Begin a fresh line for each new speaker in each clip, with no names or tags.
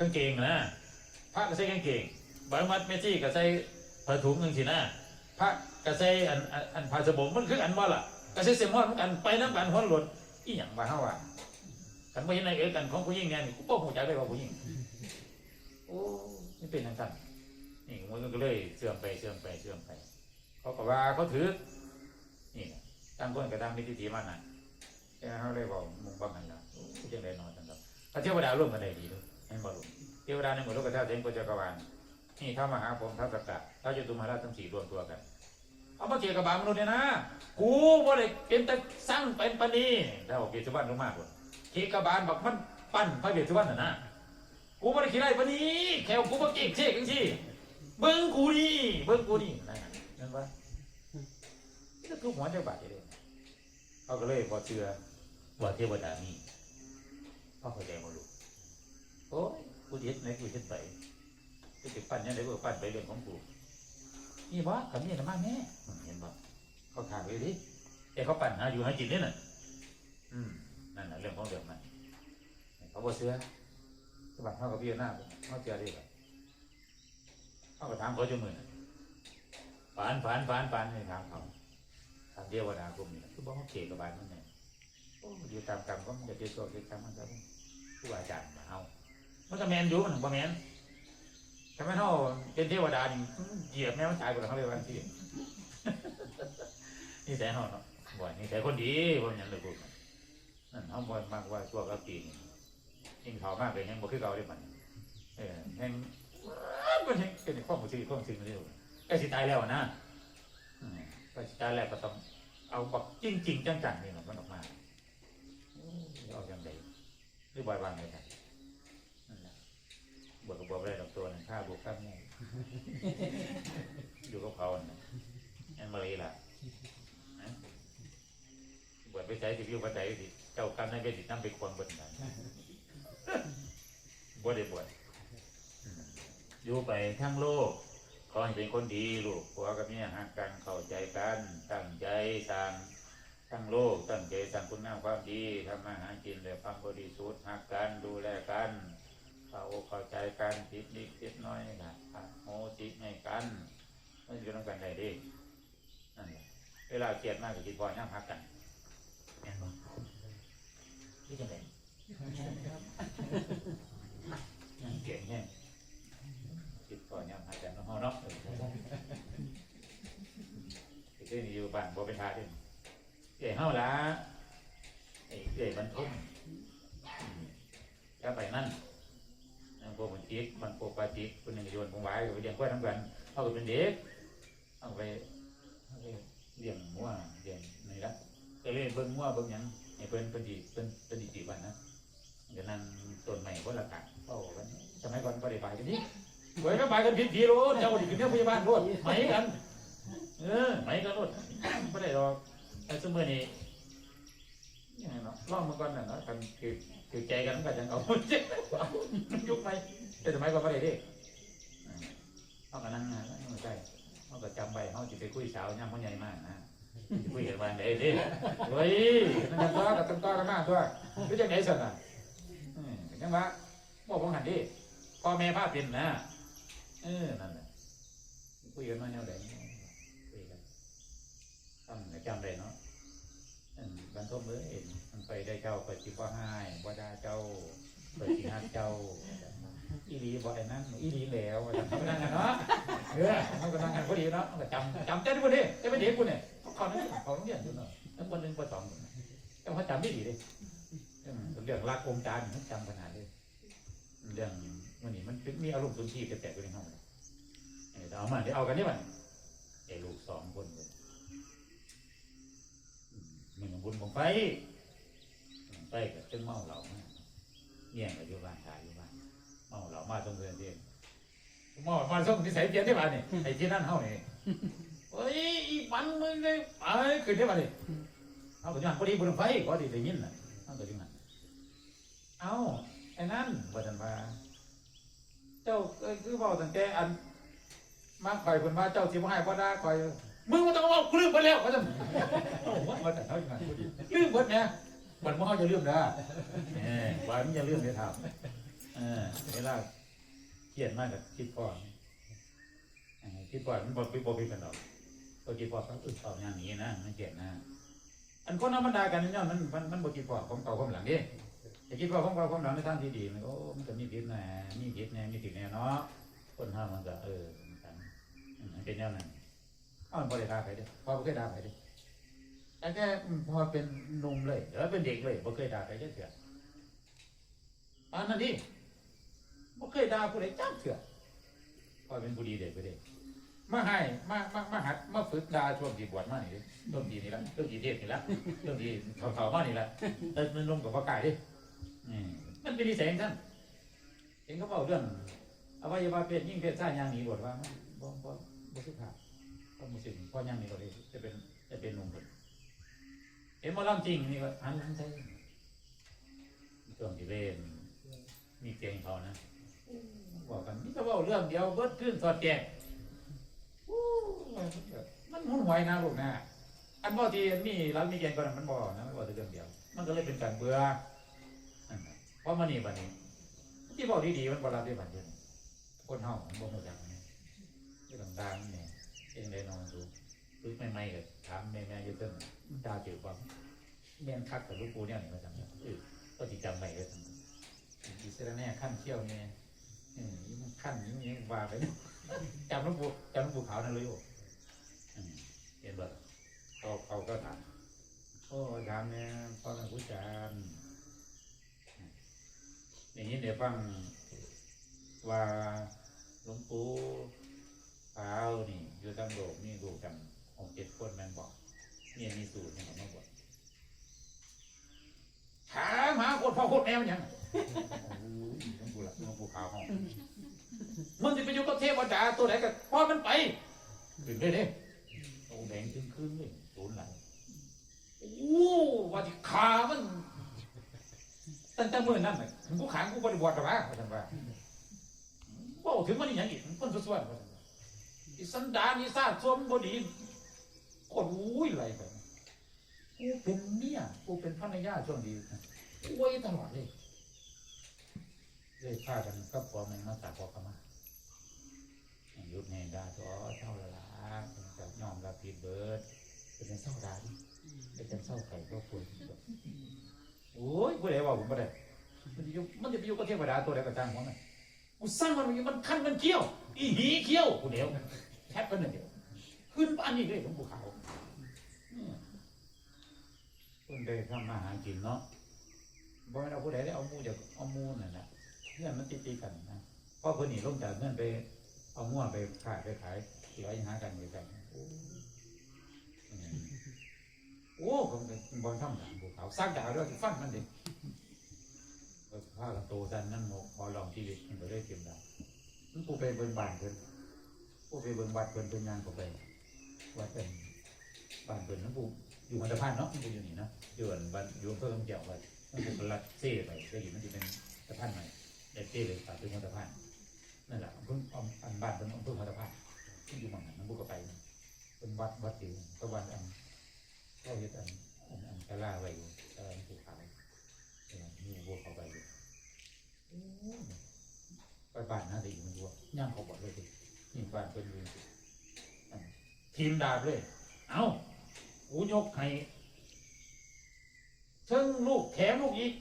กางเกงนะพระก็ใส่กางเกงบางมัดเมซี่ก็ใส่ผ้าถุงนึงสินะพระก็ใส่อันอันอันผ้าสบงมันคืออันว่าล่ะก็ใส่เสียมฮอดเหมือนกันไปน้ำกันฮอดหล่นอีหยังมาเฮาอะกันบ่เห็นในเอกันของผู้หญิงแน่นี่กูบ่ฮู้จักเลยว่าผู้หญิงโอ้นี่เป็นจังซั่นนี่มันก็เลยเสื่อมไปเสื่อมไปเสื่อมไป เขาก็ว่าเขาถือ นี่นะตั้งคนก็ตั้งมิติทีมันน่ะเขาเลยบอกมุงบังกันละโอ้จังไดนอนจังครับพระเทวดาร่วมกันได้ดีด้วย ให้บ่รู้เทวดาในหมู่โลกธาตุเต็มโกจักรวาลนี่ท้ามหาพรหมท้าสกกะท้าจตุมหาราชทั้งสี่รวมตัวกัน เอามาเกี่ยวกับบาปมนุษย์เนี่ยนะ กูบ่ได้เป็นแต่สร้างเป็นปานนีถ้าบอกเกียรติสุวรรณลงมากกว่าเกี่ยวกับบาลบอกมันปั้นพระเกียรติวรรณน่ะนะกูบ่ได้คิดไรปานนี้แค่ว่ากูบ่เก่งเช่จังซี่เบิ่งกูนี่เบิ่งกูนี่นั่นน่ะนั่นว่านี่ก็คือหัวใจบาดเลยเขาก็เลยพอเชื่อว่าเทวดามีเขาเข้าใจมาลูก โอ้ยกูเย็ดไหนกูเย็ดไปกูจะปั้นยังไงกูก็ปั้นไปเรื่องของกูนี่วะกับนี่นะมาแม่เห็นบ่เขาถามไปดิแต่เขาปั้นหาอยู่หากินนี่น่ะอืมนั่นน่ะเรื่องของเรื่องมันเขาบ่เชื่อสบัดเขากับพี่หน้าเขาเชื่อได้แบบเขาก็ถามเขาจนมือน่ะฝันฝันฝันฝันให้ถามเขาทางเดียวดากลุ่มนี่คือบอกว่าเขตกับบานมันเนี่ยโอ้อยู่ตามกรรมก็มันจะเจอตัวเจอกรรมมันจะผู้อาจารย์มาเอา มันก็แมนอยู่มันบ่แมนทำไมเท่าเป็นเทวดานี่เหยียบแม่มันตายไปแล้วเขาเลยว่าที่นี่แต่เฮาเนาะบ่อยนี่แต่คนดีบ่หยังเลยพูดนั่นเฮาบ่อยมากว่าชั่วกับปีนี่ยิ่งเขามากเลยยังบ่คือเก่าได้มันเออแห่งมันยังเป็นความรู้สึกความรู้สึกมันเร็วใกล้สิตายแล้วนะไอืมก็สุดท้ายแล้วก็ต้องเอาแบบจริงจริงๆจังๆนี่มันออกมาเอาอย่างไรหรือบ่อยวางเลยครับนั่นแหละ บวชกับบวชไม่ได้ดอกตัวนึงข้าบวชข้าแม่อยู่กับเขาเนี่ยอันมาเลยล่ะนะบวชไปใช้สิวิวไปใช้สิเจ้ากรรมนายเวรสินำไปควงบนกันบวชได้บวชอืมอยู่ไปทั้งโลกขอให้เป็นคนดีลูกผัวกับเมียหักกันเข้าใจกันตั้งใจสร้างทั้งโลกตั้งใจสร้างคุณงามความดีทำมาหากินเลยความบริสุทธิ์หักกันดูแลกัน เข้าอกเข้าใจกันผิดนิดผิดน้อยนะโมจิให้กันไม่อยู่ต้องกันได้ดีนั่นแหละเวลาเครียดมากก็คิดพอย่ำหักกันแม่นบ่นี่จังไดยังเก่งแน่คิดพอย่ำหักกันเนาะเนาะที่เคยมีอยู่บ้านบ่เป็นทาเด่นเอ๋เฮาละไอ้เอ๋บรรทุกอืมก็ไปนั่น วกมันจิกมันพวกปลาจิกคนหนึ่งโยนพงไว้ก็ไปเลี้ยงกล้วยทั้งกันเขาก็เป็นเด็กเอาไปเลี้ยงงัวเลี้ยงนี่ละก็เลยเบิ่งงัวเบิ่งยังให้เพิ่นเพิ่นดีเพิ่นเพิ่นดีจีบันนะเดี๋ยวนั้นต้นใหม่คนละกันเป้ากันสมัยก่อนบ่ได้ไปกันนี่ไว้ก็ไปกันผิดทีโลดเจ้าดิขึ้นเรื่องพยาบาลโลดไหมกันเออไหมก็รถไม่ได้หรอกไอ้สมัยนี้ ยังไงเนาะลองมาก่อนน่ะเนาะกันคือคือใจกันก็จะเอาเจ็บเอายุบไปแต่สมัยก่อนไม่ได้ดิเขาก็นั่งงานไม่ใช่เขาก็จำไปเขาจะไปคุยสาวย่ำเขาใหญ่มากนะคุยกันวันไหนดิเฮ้ยนั่นกันตัวกับต้นตัวกันมากตัวรู้จักไหนสันอะยังวะบอกผมหันดิพ่อแม่พาเป็นนะเออนั่นแหละคุยกันมาแนวไหน คุยกันทำจำได้เนาะอันบรรทมเอ้ยมันไปได้ เจ้าไปจิบ่ให้บ่ได้เจ้าไปสิฮักเจ้า อีหลีบ่ไอ้นั่นอีหลีแล้วว่าจังเขาก็นั่งกันเนาะเออเขาก็นั่งกันพอดีเนาะก็จำจำเจ้าทุกคนดิเจ้าเป็นเด็กกูเนี่ยเขาเนี่ยเขาต้องเรียนอยู่เนาะทั้งคนหนึ่งคนสองคนแต่เขาจำได้ดีเลยเรื่องรักองค์การมันจำขนาดเลยเรื่องมันนี่มันมีอารมณ์สุนทรีย์แปลกๆอยู่ในห้องเลยเออเดี๋ยวเอามาเดี๋ยวเอากันนี่มันไอ้ลูกสองคนเลยหนึ่งบุญของไฟ ไปกับจนเมาเหล้ามากเนี่ยก็อยู่บ้านตายอยู่บ้านเมาเหล้ามาตรงเรือนเดียวเมามาส่งที่ใส่เปลี่ยนที่บ้านนี่ไอ้ที่นั่นเฮานี่เฮ้ยอีปันมึงเลยไปขึ้นที่บ้านนี่เอาตัวอย่างพอดีบุญของไฟก็ดีได้ยินน่ะเอาตัวอย่างนั้นเอาไอ้นั่นว่าจันว่าเจ้าเอ้ยคือเว่าตั้งแต่อันมาคอยคนมาเจ้าสิบ่ให้บ่ได้คอยมึงบ่ต้องเอากูลืมไปแล้วเขาจะโอ้ว่าแต่เท่าอย่างนั้นพอดีลืมเบิดเนี่ย บัดบ่เฮาจะลืมนะเออว่ามึงอย่าลืมเด้อถามเออเวลาเครียดมากกับคิดพ่อเออคิดพ่อมันบอกไปบอกไปกันดอกก็คิดพ่อเขาอึดเอาอย่างนี้นะมันเกลียดนะอันคนธรรมดากันเนี่ยมันมันมันบอกคิดพ่อของเก่าของหลังดิจะคิดพ่อของเก่าของหลังในทางที่ดีมันโอ้มันก็มีผิดแน่มีผิดแน่มีผิดแน่เนาะคนห้ามมันก็เออมันกันมันเป็นแนวนั้นอ้าวมันบริการไปเด้อพ่อบ่เคยด่าไปเด้อแต่แค่พอเป็นหนุ่มเลยแล้วเป็นเด็กเลยบ่เคยด่าใครเด้อเถื่ออันนั้นดิบ่เคยด่าผู้ใดจักเถื่อพอเป็นผู้ดีเด็กไปเด็กมาให้มามามาหัดมาฝึกด่าช่วงที่บวชมานี่เด้ช่วงที่นี่ละช่วงที่เทศนี่ละช่วงที่เขาเขามานี่ละเออมันลงกับพ่อกายดิอืมมันเป็นนิสัยของท่านเห็นเขาบอกเรื่องอวัยวะเพศยิ่งเพศชายย่างหนีบวชว่ามันบ่บ่บ่สุภาพก็มุสลิมพอย่างหนี้ก็เลยจะเป็นจะเป็นนุ่มคน เห็นหมอลำจริงนี่ก็หันหลังใช่ช่วงที่เล่นมีเกงเขานะบอกกันนี่จะว่าเรื่องเดียวเบิดขึ้นสอดแจ้มันหุ่นหวยนะลูกนะอันบ่ที่มีร้านมีแกงก็นั้นมันบ่นะมันบ่แต่เรื่องเดียว มันก็เลยเป็นการเบื่อเพราะมันนี่บัดนี้ที่บอกดีๆมันบ่รับได้บัดเดียวนี้คนเฮามันบ่รู้จักนี่เรื่องดังๆนี่เองได้นอนดู หรือใหม่ๆก็ถามแม่ๆอยู่เพิ่นดาเกี่ยวกับแม่นคักกับลูกปูเนี่ยนี่มาจำเนี่ยเออก็สิดจำไว้เด้อซั่นอีสระแน่ขั้นเขี้ยวเนี่ยอืมขั้นยิ่งยิ่งว่าไปจำลูกปูจำลูกปูขาวนั่นเลยโอ้เห็นบ่เขาเขาก็ถามโอ้ถามเนี่ยพ่อแม่ผู้จารอย่างนี้เดี๋ยวฟังว่าหลวงปู่ขาวนี่อยู่ตั้งโลกนี่ดูกกั นหกเจ็ดคนแมันบอกเนี่ยมีสูตรเนี่ยเขามาบอกถามหาคนพ่อคนแม่มันยังโอ้ยหลวงปู่ละหลวงปู่ขาวห้องมันจะไปอยู่กับเทวดาตัวไหนกันพอมันไปถึงได้เนี่ยโอ้แดงจึงครึ่งเลยโดนหลังโอ้ว่าที่ขามันตั้งแต่เมื่อนั้นน่ะถึงกูขางกูบริบวชหรอวะว่าจังว่าว่าถึงมันนี่ยังอีกมันคนสวยๆว่าจังว่าอีสันดานอีซาดซวมบดี คนอุ้อะไรไปกูเป็นเมียกูเป็นภรรยาช่วงดีกูไว้ตลอดเลยเลยพากันก็พอมันมาสาพอกมายุดในดาท้อเท่าละละจะยอมรับผิดเบิร์ดเป็นเศร้าดาดิเป็นเศร้าไข่ก็ควรโอ้ยผู้ใดว่าผมไม่ได้มันจะยู่มันจะไปยู่กับเทวดาตัวใดก็จ้างของมันกูสร้างมันมันมันคันมันเกี้ยว อีหีเกี้ยวกูเดียวแทบเป็นหนึ่งเดียว ขึ้นบ้านนี่เลยของภูเขาอืมคนได้ทำมาหากินเนาะบ่แม่นเอาผู้ใดได้เอามูจากเอามูนั่นแหละเงื่อนมันติดตีกันนะเพราะเพิ่นนี่ลงจากเงื่อนไป เอาง่วไปขายไปขายที่ไว้หากันอยู่กันโอ้โอ้ผมเป็นบอลทำด่างภูเขาสร้างดาวด้วยฟันมันดิก็ผ้ากันโตสันนั่นหมกพอลองชีวิตมันก็ได้เก็บดาวมันผู้ไปเบิ่งบานเพิ่นผู้ไปเบิ่งวัดเพิ่นเป็นงานก็ไป วัดเป็นบ้านเพิ่นนั่นผู้อยู่มันตะพานเนาะมันผู้อยู่นี่เนาะอยู่อันบ้านอยู่อำเภอลำเจียววัดมันเป็นรัดเซ่ไปได้ยินมันจะเป็นสะพานใหม่เด็กเต้เลยตัดเป็นสะพานนั่นแหละเพิ่งอาอันบ้านเป็นอำเภอสะพานที่อยู่มังนั้นน้ำบุกก็ไปเป็นวัดวัดอยู่ก็วันอันเข้าเฮ็ดอันอันอันกะลาไว้อยู่กะลาภูเขาเออมีบัวเขาไปอยู่ไปบ้านน่าจะอยู่มันบัวย่างเขาบอกเลยดินี่บ้านเป็นอยู่ ทีมดาบเลย เอ้ากูยกให้เชิงลูกแถมลูกอีก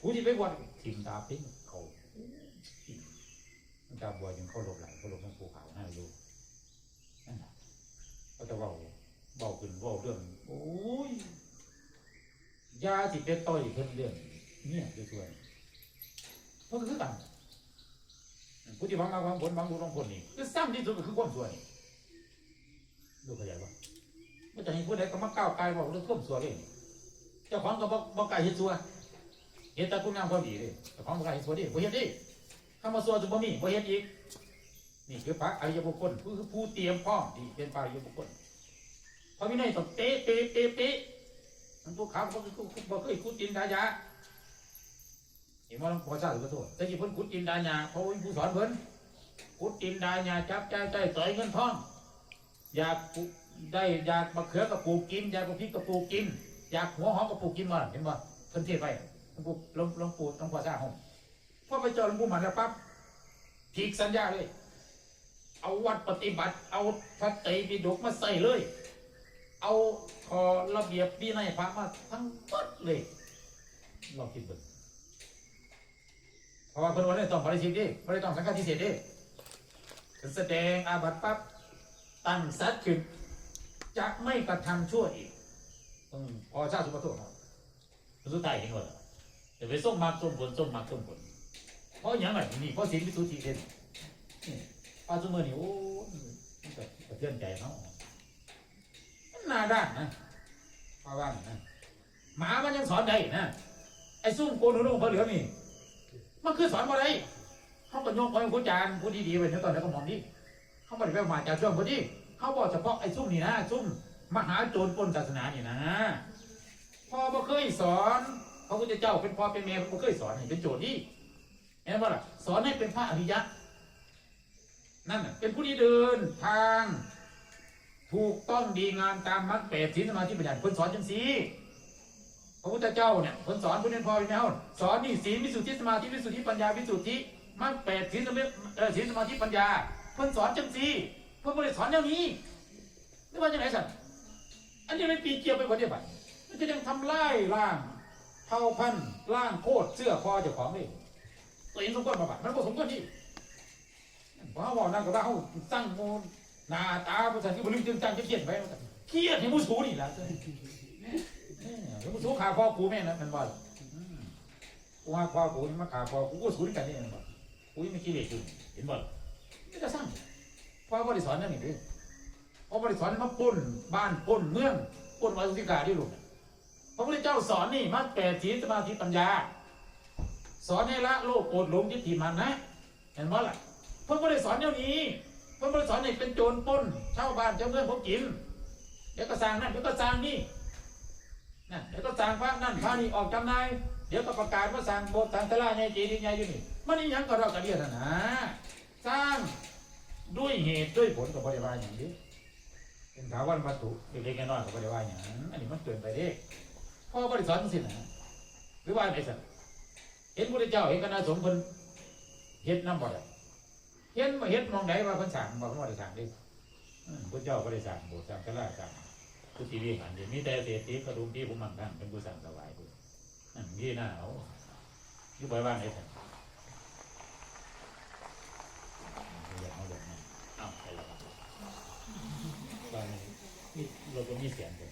กูจะไปบวชทิมตาปิ้งเขาตาบวชยังเขาหลบไหลเขาหลบต้องภูเขาหน้าอยู่นั่นแหละเขาจะเบาเบาขึ้นเบาเรื่องโอ้ยยาจิตเป็นต่อยเพิ่นเรื่องเนี่ยด้วยส่วนมันก็คือกันผู้ที่บางมาบางผลบางบุญบางผลนี่คือซ้ำที่สุดก็คือความสวย ดูข้าใจปะไม่จะให้ผู้ใดก็มาก้าวไกลบอกเรื่องควมสัวเลยเจ้าของก็บอกบอกไกลเห็นสัวเฮ็ดแต่คุณงามความดีเลยแต่ของบ่กล้าเฮ็ดสัวดิบ่เฮ็ดดิคำว่าสัวจะบ่มีบ่เฮ็ดอีก นี่คือพระอริยบุคคลคือผู้เตรียมพร้อมที่เป็นพระอริยบุคคลพระวินัยต้องเป๊ะเป๊ะเป๊ะเป๊ะมันพวกเขาบ่คือบ่เคยขุดดินดายาเห็นว่าหลวงพ่อชาติขอโทษแต่ที่เพิ่นขุดดินดายาเพราะว่าผู้สอนเพิ่นขุดดินดายาจับใจใจต่อยเงินทอง อยากได้อยากมะเขือก็ปลูกกิน อยากมะพริกก็ปลูกกิน อยากหัวหอมก็ปลูกกินมาเห็นบ่เพิ่นเทศไว้หลวงปู่หลวงปู่หลวงพ่อจ้าห้องพอไปเจอหลวงปู่หมันแล้วปั๊บพีกสัญญาเลย เอาวัดปฏิบัติ เอาพระไตรปิฎกมาใส่เลย เอาขอระเบียบวินัยพระมาทั้งหมดเลยลองคิดเบิ่งเพราะว่าเพิ่นวันนี้ต้องปริชิตดิไม่ได้ต้องสังฆทิเศษดิแสดงอาบัติปั๊บ ตั้งสัตว์ขึ้นจะไม่กระทำชั่วอีกองพอชาติสุภโทษครับสุดท้ายเห็นหมดจะไปส่งมาส่งผลส่งมาส่งผลเพราะอย่างไรนี่เพราะสิ่งที่สุทธิเห็นป้าสมือนี่โอ้มันก็กระเทือนใจเนาะหน้าด้านนะเพาว่านะหมามันยังสอนได้นะไอ้ซุ่มโกนหุ่นพระเหลือนี่มันคือสอนมาได้เขาก็โยงไปผู้จานผู้ดีๆไปในตอนนั้นก็มองดี เขาไม่ได้ไปมาจากช่วงพอดีเขาบอกเฉพาะไอ้ซุ่มนี่นะซุ่มมหาโจรปนศาสนานี่นะพ่อบ่เคยสอนพระพุทธเจ้าเป็นพ่อเป็นแม่บ่เคยสอนให้เป็นโจรนี่เห็นไหมล่ะสอนให้เป็นพระอริยะนั่นน่ะเป็นผู้ที่เดินทางถูกต้องดีงามตามมรรคแปดศีลสมาธิปัญญาเพิ่นสอนจังสีพระพุทธเจ้าเนี่ยเพิ่นสอนผู้เรียนพอเป็นแนวสอนนี่ศีลวิสุทธิสมาธิวิสุทธิปัญญาวิสุทธิมรรคแปดศีลสมาธิเออศีลสมาธิปัญญา เพิ่นสอนจังสีเพิ่นบ่ได้สอนแนวนี้ไม่ว่าจังไหนสัตว์อันนี้ไม่ปีเกี่ยวไปกว่าเดียวไปมันจะยังทำลายร่างเผาพันธุ์ร่างโคตรเสื้อคอเจ้าของนี่ตัวเองสมควรมาบัดมันบ่สมควรที่เพราะว่านั่นก็ว่าเขาสร้งโมหน้าตาภาษาที่บริจึงจังจะเขียนไว้เครียดให้มุสูนี่แหละให้มุสูขาพ่อกูแม่นะมันว่ากูหาพ่อกูมาขาพ่อกูก็สูนกันนี่มันบอกกูยังไม่คิดเลยจุนเห็นบ่ ไม่จะสร้างเพ่อบริสอนนั่นนี่ดิพ่อบริสอนมาปุ่นบ้านปุ่นเมืองปุ่นวัตุสิกาที่ลูกพระพุทธเจ้าสอนนี่มาแปดศีสมาธิปัญญา สอนให้ละโลกโกรธหลงยึดถือมันนะ เห็นบ่ล่ะเพิ่งไม่ได้สอนเดี๋ยวนี้เพิ่นบริสอนให้เป็นโจรปล้นเช่าบ้านเช่าเมืองผมกินเดี๋ยวก็สร้างนั่นเดี๋ยวก็สร้างนี่นั่นเดี๋ยวก็สร้างพระนั่นพระนี่ออกจำนายเดี๋ยวก็ประกาศว่าสร้างโบสถ์สร้างศาลาใหญ่จดีย์ใหญ่อยู่นี่มันนี่ยังก็เรากระเดียดนะ สร้างด้วยเหตุด้วยผลกับบริวารอย่างนี้เป็นถาวรวัตถุเล็กๆน้อยๆกับบริวารอย่างนั้นอันนี้มันเกินไปเด้พ่อบริสอนสินะหรือว่าไงสัตว์เห็นพระเจ้าเห็นคณะสงฆ์เพิ่นเฮ็ดน้ำบ่ได้เห็นมาเห็นมองไหนว่าเพิ่นสั่งบอกว่าได้สั่งดิพระเจ้าก็ได้สั่งโบสถ์สั่งกระลาสั่งทุกทีวีหันเดี๋ยวมีแต่เศรษฐีกระดุมที่ผมมั่งคั่งเป็นผู้สั่งถวายผู้นั่นที่หน้าเอาที่ปล่อยว่างไอ้สั่งอยากเอาแบบนั้นเอ้าไปแล้วครับว่าไงนี่ เราก็มีเสียงกัน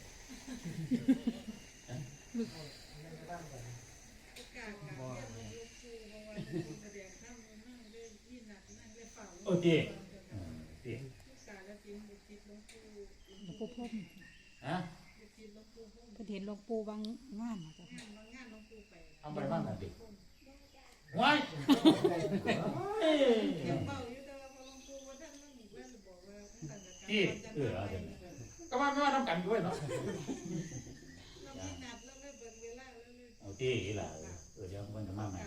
โอ้ดีอืมดี
หลวงปู่พุ่ม
ฮะ
เพิ่นเห็นหลวงปู่บางงานนะเจ้าค่ะ
เอาไปบ้างกันดิว้ายเอ้ยที่เออเอาเดี๋ยวนี้ ก็ว่าไม่ว่าน้ำกันด้วยเนาะเอาที่อีหล่ะเออเดี๋ยวมันจะมาใหม่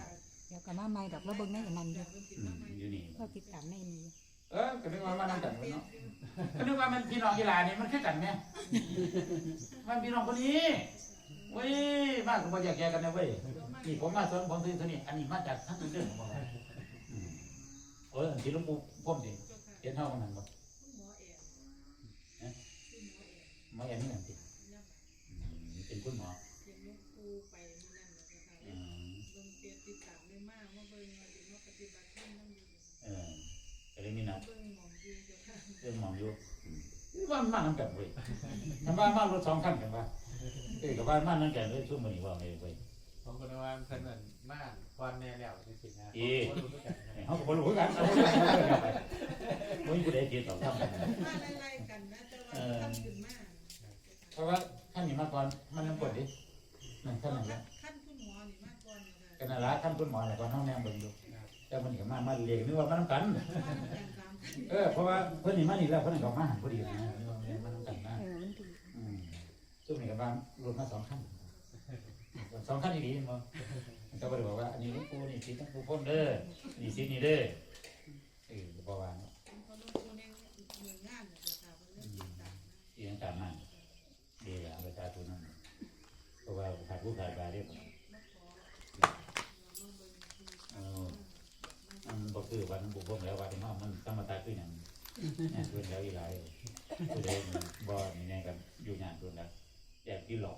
เดี๋ยวก็มาใหม่ดอกแล้วเบิ่งในอันนั้นอยู่
อืมอยู่นี่
เราติดตามในนี้
เออก็นึกว่ามาน้ำกันเนาะก็นึกว่ามันพี่น้องอีหล่านี่มันคือกันไงมันพี่น้องคนนี้เว้ยมากกว่าอยากแยกกันนะเว้ยนี่ผมมาสวนผมซื้อตัวนี้อันนี้มาจากทั้งเรื่องของผมอืมเออที่หลุงปู่พ่มดิเห็นเท่ากันนั่นบ่ หมอแอนนี่นั่นสิอืมเป็นคุณหมออืมเออก็เลยมีนัดเรื่องมองอยู่อืมว่ามันมาน้ำกันเว้ยทำบ้านมารถสองคันกันว่าเอ้ยกับบ้านมาน้ำกันเลยช่วงมื้อนี้ว่าไงเว้ย
ผมก็นึกว่าเพิ่นเหมือนบ้านควันแม่แล้วจริงๆนะ
อี
ผมก็รู้จักนะ
เฮาก็บ่รู้คือกันเอาไปเอาไปบ่มีผู้ใดติดต่อทำกัน เพราะว่าท่านนี่มาก่อนมันน้ำกดดินั่นท่านนั่นแหละ
ขั้นคุณหมอนี่มากก่อนอยู่ค่ะ
กันนั่นละท่านคุณหมอน่ะก่อนเฮาแนมเบิ่งดูแต่มันก็มามาเรียกนึกว่ามาน้ำกัน
มาทำกันตาม
เออเพราะว่าเพิ่นนี่มานี่แล้วเพิ่นก็มาหันพอดีนะนึกว่ามาน้ำกันนะ
เออมันดี
อืมช่วงนี้กับบ้านรวมมาสองขั้นสองขั้นอีกทีมั้งก็บ่ได้บอกว่าอันนี้หลวงปู่นี่สิต้องปู่พ้นเด้อนี่สินี่เด้อเออบ่ว่าเนาะ
เขาลงทุนในหน่วยงานเนี่ยค่ะเขาเรื่องติดตาม
อีหยังตามนั้นดีแล้วประชาชนนั่น ผู้ขายบาเรียบร้อย
มาขอามาเบิ่งคือ
เออคือวันบุกพงแล้ววันที่ห้องมันธรรมตาคืออย่างเนี่ยเพื่อนแล้วอีหลายคือเดินบ่อนี่แน่กันอยู่งานเพื่อนแล้วแอบกินหลอก